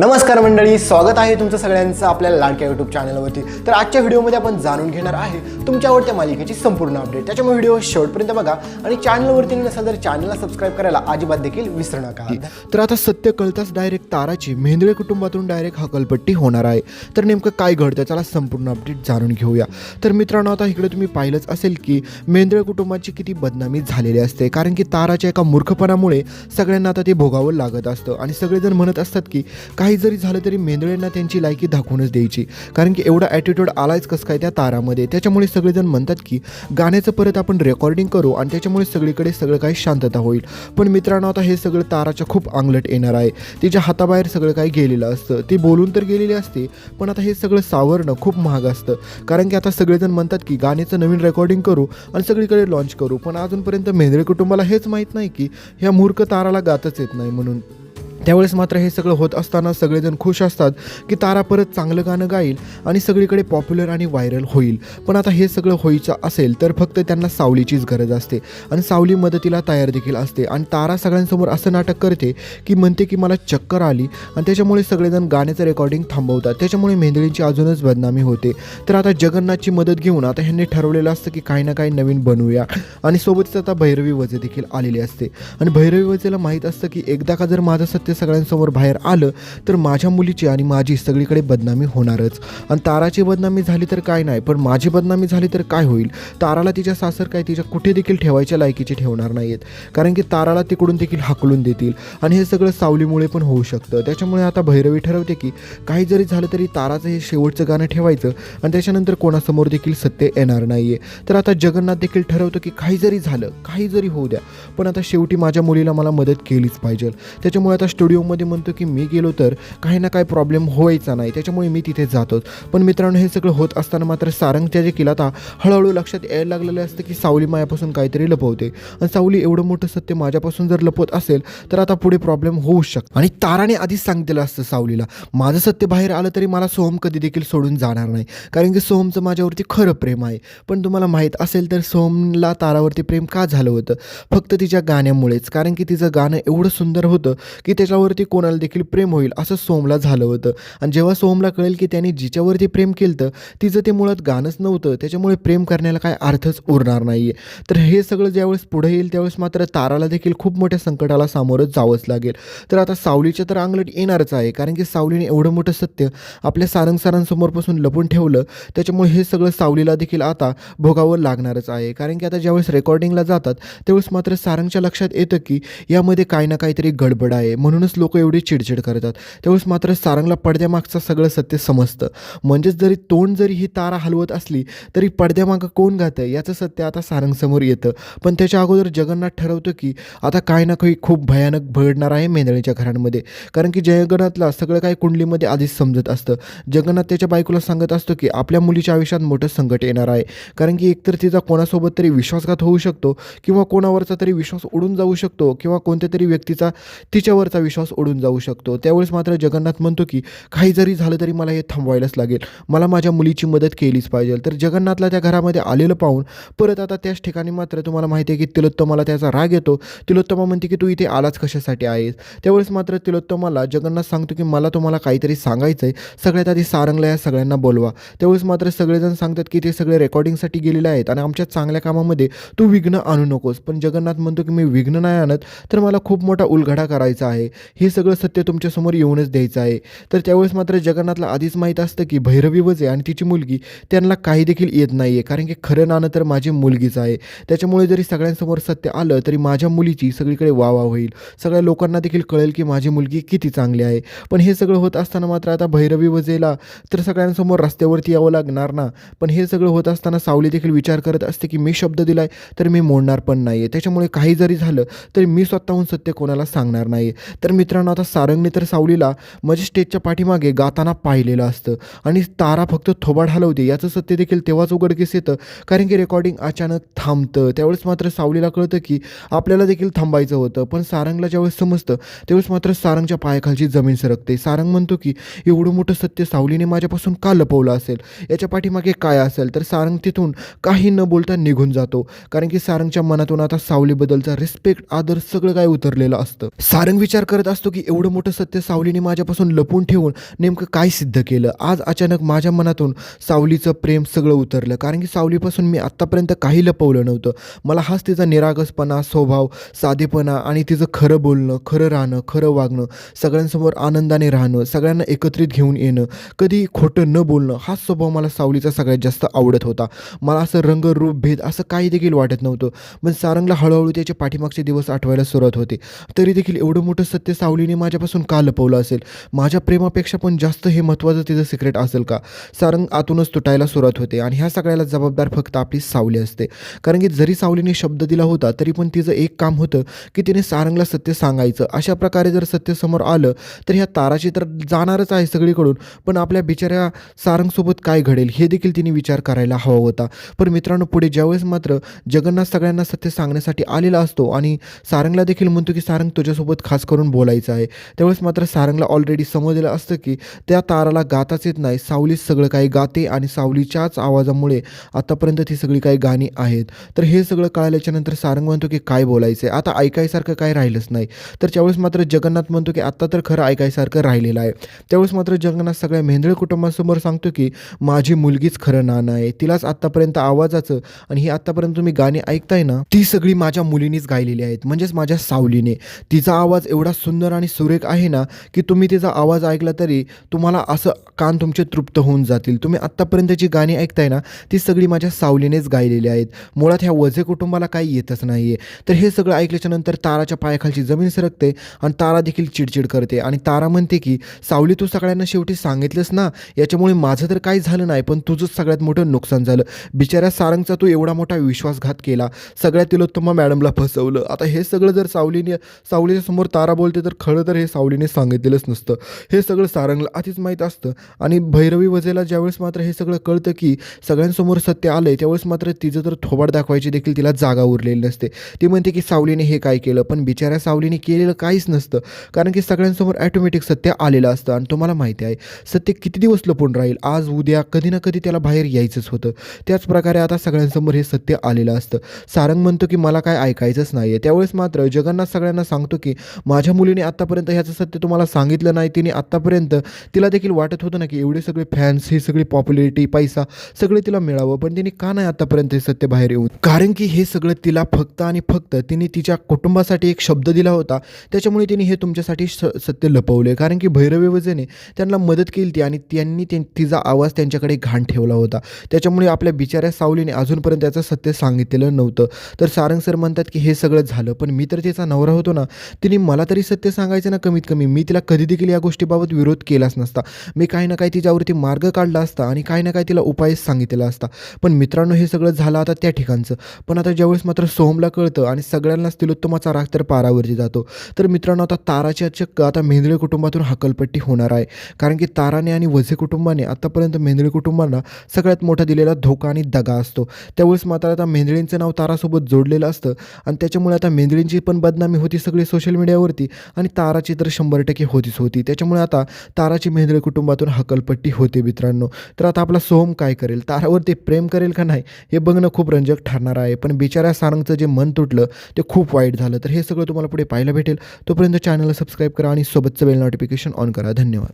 नमस्कार मंडळी स्वागत आहे तुमचं सगळ्यांचं आपल्या लाडक्या यूट्यूब चॅनलवरती तर आजच्या व्हिडिओमध्ये आपण जाणून घेणार आहे तुमच्या आवडत्या मालिकेची संपूर्ण अपडेट त्याच्यामुळे व्हिडिओ शेवटपर्यंत बघा आणि चॅनलवरती नसाल तर चॅनलला सबस्क्राईब करायला अजिबात देखील विसरू नका. तर आता सत्य कळताच डायरेक्ट ताराची मेंदळे कुटुंबातून डायरेक्ट हकलपट्टी होणार आहे. तर नेमकं काय घडतं त्याला संपूर्ण अपडेट जाणून घेऊया. तर मित्रांनो आता इकडे तुम्ही पाहिलंच असेल की मेंदळे कुटुंबाची किती बदनामी झालेली असते. कारण की ताराच्या एका मूर्खपणामुळे सगळ्यांना आता ते भोगावं लागत असतं. आणि सगळेजण म्हणत असतात की काही काही जरी झालं तरी मेंदळेंना त्यांची लायकी दाखवूनच द्यायची. कारण की एवढा ॲटिट्यूड आलायच कसं काय त्या तारामध्ये. त्याच्यामुळे सगळेजण म्हणतात की गाण्याचं परत आपण रेकॉर्डिंग करू आणि त्याच्यामुळे सगळीकडे सगळं काही शांतता होईल. पण मित्रांनो आता हे सगळं ताराच्या खूप अंगलट येणार आहे. तिच्या हाताबाहेर सगळं काही गेलेलं असतं ती बोलून तर गेलेली असते पण आता हे सगळं सावरणं खूप महाग असतं. कारण की आता सगळेजण म्हणतात की गाण्याचं नवीन रेकॉर्डिंग करू आणि सगळीकडे लॉन्च करू. पण अजूनपर्यंत मेंदळे कुटुंबाला हेच माहीत नाही की ह्या मूर्ख ताराला गातच येत नाही म्हणून. त्यावेळेस मात्र हे सगळं होत असताना सगळेजण खुश असतात की तारा परत चांगलं गाणं गाईल आणि सगळीकडे पॉप्युलर आणि व्हायरल होईल. पण आता हे सगळं व्हायचं असेल तर फक्त त्यांना सावलीचीच गरज असते आणि सावली मदतीला तयार देखील असते. आणि तारा सगळ्यांसमोर असं नाटक करते की म्हणते की मला चक्कर आली आणि त्याच्यामुळे सगळेजण गाण्याचं रेकॉर्डिंग थांबवतात. त्याच्यामुळे मेंदळींची अजूनच बदनामी होते. तर आता जगन्नाथची मदत घेऊन आता ह्यांनी ठरवलेलं असतं की काही ना काही नवीन बनवूया. आणि सोबतच आता भैरवी वजे देखील आलेली असते. आणि भैरवी वजेला माहीत असतं की एकदा का जर माझं सत्य सगळ्यांसमोर बाहेर आलं तर माझ्या मुलीची आणि माझी सगळीकडे बदनामी होणारच. आणि ताराची बदनामी झाली तर काय नाही पण माझी बदनामी झाली तर काय होईल? ताराला तिच्या सासर काय तिच्या कुठे देखील ठेवायच्या लायकीचे ठेवणार नाहीत कारण की ताराला तिकडून देखील हाकलून देतील. आणि हे सगळं सावलीमुळे पण होऊ शकतं. त्याच्यामुळे आता भैरवी ठरवते की काही जरी झालं तरी ताराचं हे शेवटचं गाणं ठेवायचं आणि त्याच्यानंतर कोणासमोर देखील सत्य येणार नाहीये. तर आता जगन्नाथ देखील ठरवतं की काही जरी झालं काही जरी होऊ द्या पण आता शेवटी माझ्या मुलीला मला मदत केलीच पाहिजे. त्याच्यामुळे आता स्टुडिओमध्ये म्हणतो की मी गेलो तर काही ना काही प्रॉब्लेम व्हायचा नाही. त्याच्यामुळे मी तिथे जातोच. पण मित्रांनो हे सगळं होत असताना मात्र सारंगच्या जे किला आता हळूहळू लक्षात यायला लागलेलं असतं की सावली मायापासून काहीतरी लपवते. आणि सावली एवढं मोठं सत्य माझ्यापासून जर लपवत असेल तर आता पुढे प्रॉब्लेम होऊ शकतो. आणि ताराने आधीच सांगितलेलं असतं सावलीला माझं सत्य बाहेर आलं तरी मला सोहम कधी देखील सोडून जाणार नाही. कारण की सोहमचं माझ्यावरती खरं प्रेम आहे. पण तुम्हाला माहीत असेल तर सोहमला तारावरती प्रेम का झालं होतं? फक्त तिच्या गाण्यामुळेच. कारण की तिचं गाणं एवढं सुंदर होतं की त्याच्यावरती कोणाला देखील प्रेम होईल असं सोमला झालं होतं. आणि जेव्हा सोमला कळेल की त्याने जिच्यावरती प्रेम केलं तर तिचं ते मुळात गाणंच नव्हतं. त्याच्यामुळे प्रेम करण्याला काय अर्थच उरणार नाही आहे तर हे सगळं ज्यावेळेस पुढे येईल त्यावेळेस मात्र ताराला देखील खूप मोठ्या संकटाला सामोरं जावंच लागेल. तर आता सावलीच्या तर अंगलट येणारच आहे कारण की सावलीने एवढं मोठं सत्य आपल्या सारंग सारांसमोरपासून लपून ठेवलं. त्याच्यामुळे हे सगळं सावलीला देखील आता भोगावं लागणारच आहे. कारण की आता ज्यावेळेस रेकॉर्डिंगला जातात त्यावेळेस मात्र सारंगच्या लक्षात येतं की यामध्ये काही ना काहीतरी गडबड आहे. म्हणून म्हणूनच लोक एवढी चिडचिड करतात. त्यावेळेस मात्र सारंगला पडद्यामागचं सगळं सत्य समजतं. म्हणजेच जरी तोंड जरी ही तारा हलवत असली तरी पडद्यामागं कोण गातं याचं सत्य आता सारंगसमोर येतं. पण त्याच्या अगोदर जगन्नाथ ठरवतो की आता काही ना काही खूप भयानक भडणार आहे मेंदळीच्या घरांमध्ये. कारण की जगन्नाथला सगळं काही कुंडलीमध्ये आधीच समजत असतं. जगन्नाथ त्याच्या बायकोला सांगत असतो की आपल्या मुलीच्या आयुष्यात मोठं संकट येणार आहे. कारण की एकतर तिचा कोणासोबत तरी विश्वासघात होऊ शकतो किंवा कोणावरचा तरी विश्वास उडून जाऊ शकतो किंवा कोणत्या तरी व्यक्तीचा तिच्यावरचा विश्वास ओढून जाऊ शकतो. त्यावेळेस मात्र जगन्नाथ म्हणतो की काही जरी झालं तरी मला हे थांबवायलाच लागेल. मला माझ्या मुलीची मदत केलीच पाहिजे. तर जगन्नाथला त्या घरामध्ये आलेलं पाहून परत आता त्याच ठिकाणी मात्र तुम्हाला माहिती आहे की तिलोत्तमाला त्याचा राग येतो. तिलोत्तमा म्हणते की तू इथे आलाच कशासाठी आहेस? त्यावेळेस मात्र तिलोत्तमाला जगन्नाथ सांगतो की मला तुम्हाला काहीतरी सांगायचं आहे सगळ्यात आधी सारंगला या सगळ्यांना बोलवा. त्यावेळेस मात्र सगळेजण सांगतात की ते सगळे रेकॉर्डिंगसाठी गेलेले आहेत आणि आमच्या चांगल्या कामामध्ये तू विघ्न आणू नकोस. पण जगन्नाथ म्हणतो की मी विघ्न नाही आणत तर मला खूप मोठा उलगडा करायचा आहे. हे सगळं सत्य तुमच्यासमोर येऊनच द्यायचं आहे. तर त्यावेळेस मात्र जगन्नाथला आधीच माहीत असतं की भैरवी वजे आणि तिची मुलगी त्यांना काही देखील येत नाही आहे कारण की खरं नाणं तर माझी मुलगीच आहे. त्याच्यामुळे जरी सगळ्यांसमोर सत्य आलं तरी माझ्या मुलीची सगळीकडे वावा होईल. सगळ्या लोकांना देखील कळेल की माझी मुलगी किती चांगली आहे. पण हे सगळं होत असताना मात्र आता भैरवी वजेला तर सगळ्यांसमोर रस्त्यावरती यावं लागणार ना? पण हे सगळं होत असताना सावली देखील विचार करत असते की मी शब्द दिलाय तर मी मोडणार पण नाही आहे त्याच्यामुळे काही जरी झालं तरी मी स्वतःहून सत्य कोणाला सांगणार नाही तर तर मित्रांनो आता सारंगने तर सावलीला म्हणजे स्टेजच्या पाठीमागे गाताना पाहिलेलं असतं. आणि तारा फक्त थोबाड हलवते याचं सत्य देखील तेव्हाच उघडकीस येतं कारण की रेकॉर्डिंग अचानक थांबतं. त्यावेळेस मात्र सावलीला कळतं की आपल्याला देखील थांबायचं होतं. पण सारंगला ज्यावेळेस समजतं त्यावेळेस मात्र सारंगच्या पायाखालची जमीन सरकते. सारंग म्हणतो की एवढं मोठं सत्य सावलीने माझ्यापासून का लपवलं असेल? याच्या पाठीमागे काय असेल? तर सारंग तिथून काही न बोलता निघून जातो. कारण की सारंगच्या मनातून आता सावलीबद्दलचा रिस्पेक्ट आदर सगळं काय उतरलेलं असतं. सारंग विचार करत असतो की एवढं मोठं सत्य सावलीने माझ्यापासून लपून ठेवून नेमकं काय सिद्ध केलं? आज अचानक माझ्या मनातून सावलीचं प्रेम सगळं उतरलं. कारण की सावलीपासून मी आत्तापर्यंत काही लपवलं नव्हतं. मला हाच तिचा निरागसपणा स्वभाव साधेपणा आणि तिचं खरं बोलणं खरं राहणं खरं वागणं सगळ्यांसमोर आनंदाने राहणं सगळ्यांना एकत्रित घेऊन येणं कधी खोटं न बोलणं हाच स्वभाव मला सावलीचा सगळ्यात जास्त आवडत होता. मला असं रंग रूप भेद असं काही देखील वाटत नव्हतं. पण सारंगला हळूहळू त्याचे पाठीमागचे दिवस आठवायला सुरुवात होते. तरी देखील एवढं मोठं सत्य सावलीने माझ्यापासून का लपवलं असेल? माझ्या प्रेमापेक्षा पण जास्त हे महत्त्वाचं तिचं सिक्रेट असेल का? सारंग आतूनच तुटायला सुरुवात होते आणि ह्या सगळ्याला जबाबदार फक्त आपली सावली असते. कारण की जरी सावलीने शब्द दिला होता तरी पण तिचं एक काम होतं की तिने सारंगला सत्य सांगायचं. अशा प्रकारे जर सत्य समोर आलं तर ह्या ताराची तर जाणारच आहे सगळीकडून. पण आपल्या बिचाऱ्या सारंगसोबत काय घडेल हे देखील तिने विचार करायला हवा होता. पण मित्रांनो पुढे ज्यावेळेस मात्र जगन्नाथ सगळ्यांना सत्य सांगण्यासाठी आलेला असतो आणि सारंगला देखील म्हणतो की सारंग तुझ्यासोबत खास करून बोलायचं आहे. त्यावेळेस मात्र सारंगला ऑलरेडी समजलेलं असतं की त्या ताराला गाताच येत नाही. सावलीच सगळं काही गाते आणि सावलीच्याच आवाजामुळे आतापर्यंत ती सगळी काही गाणी आहेत. तर हे सगळं कळाल्याच्या नंतर सारंग म्हणतो की काय बोलायचं आहे आता ऐकायसारखं काय राहिलंच नाही. तर त्यावेळेस मात्र जगन्नाथ म्हणतो की आत्ता तर खरं ऐकायसारखं राहिलेलं आहे. त्यावेळेस मात्र जगन्नाथ सगळ्या मेंढळ कुटुंबासमोर सांगतो की माझी मुलगीच खरं नाणं आहे. तिलाच आत्तापर्यंत आवाजाचं आणि ही आत्तापर्यंत तुम्ही गाणी ऐकताय ना ती सगळी माझ्या मुलीनीच गायलेली आहेत. म्हणजेच माझ्या सावलीने. तिचा आवाज एवढा सुंदर आणि सुरेख आहे ना की तुम्ही तिचा आवाज ऐकला तरी तुम्हाला असं कान तुमचे तृप्त होऊन जातील. तुम्ही आत्तापर्यंत जी गाणी ऐकताय ना ती सगळी माझ्या सावलीनेच गायलेली आहेत. मुळात ह्या वझे कुटुंबाला काही येतच नाही आहे तर हे सगळं ऐकल्याच्या नंतर ताराच्या पायाखालची जमीन सरकते आणि तारा देखील चिडचिड करते. आणि तारा म्हणते की सावली तू सगळ्यांना शेवटी सांगितलंस ना याच्यामुळे माझं तर काही झालं नाही पण तुझंच सगळ्यात मोठं नुकसान झालं. बिचाऱ्या सारंगचा तू एवढा मोठा विश्वासघात केला. सगळ्या तिलोत्तमा मॅडमला फसवलं. आता हे सगळं जर सावलीने सावलीच्या समोर तारा बोलते तर खरं तर हे सावलीने सांगितलेलंच नसतं. हे सगळं सारंगला आधीच माहीत असतं. आणि भैरवी वजेला ज्यावेळेस मात्र हे सगळं कळतं की सगळ्यांसमोर सत्य आलंय त्यावेळेस मात्र तिचं तर थोबाड दाखवायची देखील तिला जागा उरलेली नसते. ती म्हणते की सावलीने हे काय केलं? पण बिचाऱ्या सावलीने केलेलं काहीच नसतं. कारण की सगळ्यांसमोर ॲटोमॅटिक सत्य आलेलं असतं आणि तुम्हाला माहिती आहे सत्य किती दिवस लपून राहील? आज उद्या कधी ना कधी त्याला बाहेर यायचंच होतं. त्याच प्रकारे आता सगळ्यांसमोर हे सत्य आलेलं असतं. सारंग म्हणतो की मला काय ऐकायचंच नाही आहे त्यावेळेस मात्र जगन्नाथ सगळ्यांना सांगतो की माझ्या मुलीने आत्तापर्यंत ह्याचं सत्य तुम्हाला सांगितलं नाही तिने आत्तापर्यंत तिला देखील वाटत होतं ना की एवढे सगळे फॅन्स ही सगळी पॉप्युलरिटी पैसा सगळे तिला मिळावं पण तिने का नाही आत्तापर्यंत हे सत्य बाहेर येऊन? कारण की हे सगळं तिला फक्त आणि फक्त तिने तिच्या कुटुंबासाठी एक शब्द दिला होता त्याच्यामुळे तिने हे तुमच्यासाठी स सत्य लपवले कारण की भैरवी वजेने त्यांना मदत केली ती आणि त्यांनी ते तिचा आवाज त्यांच्याकडे घाण ठेवला होता. त्याच्यामुळे आपल्या बिचाऱ्या सावलीने अजूनपर्यंत त्याचं सत्य सांगितलेलं नव्हतं. तर सारंग सर म्हणतात की हे सगळं झालं पण मी तर तिचा नवरा होतो ना तिने मला तरी सत्य सांगायचं ना कमीत कमी मी तिला कधी देखील या गोष्टीबाबत विरोध केलाच नसता. मी काही ना काही तिच्यावरती मार्ग काढला असता आणि काही ना काही तिला उपाय सांगितलेला असता. पण मित्रांनो हे सगळं झालं आता त्या ठिकाणचं. पण आता ज्यावेळेस मात्र सोहमला कळतं आणि सगळ्यांनाच तिलोत्तमाचा राग तर पारावरती जातो. तर मित्रांनो आता ताराच्या चक्क आता मेंदळे कुटुंबातून हकलपट्टी होणार आहे. कारण की ताराने आणि वझे कुटुंबाने आतापर्यंत मेंदळे कुटुंबांना सगळ्यात मोठा दिलेला धोका आणि दगा असतो. त्यावेळेस मात्र आता मेंदळींचं नाव तारासोबत जोडलेलं असतं आणि त्याच्यामुळे आता मेंदळींची पण बदनामी होती सगळी सोशल मीडियावरती आणि ताराची तर शंभर टक्के होतीच होती. त्याच्यामुळे आता ताराची मेंदळे कुटुंबातून हकलपट्टी होते मित्रांनो. तर आता आपला सोहम काय करेल? तारावरती प्रेम करेल का नाही हे बघणं खूप रंजक ठरणार आहे. पण बिचाऱ्या सारंगचं जे मन तुटलं ते खूप वाईट झालं. तर हे सगळं तुम्हाला पुढे पाहायला भेटेल. तोपर्यंत चॅनलला सबस्क्राईब करा आणि सोबतचं बेल नोटिफिकेशन ऑन करा. धन्यवाद.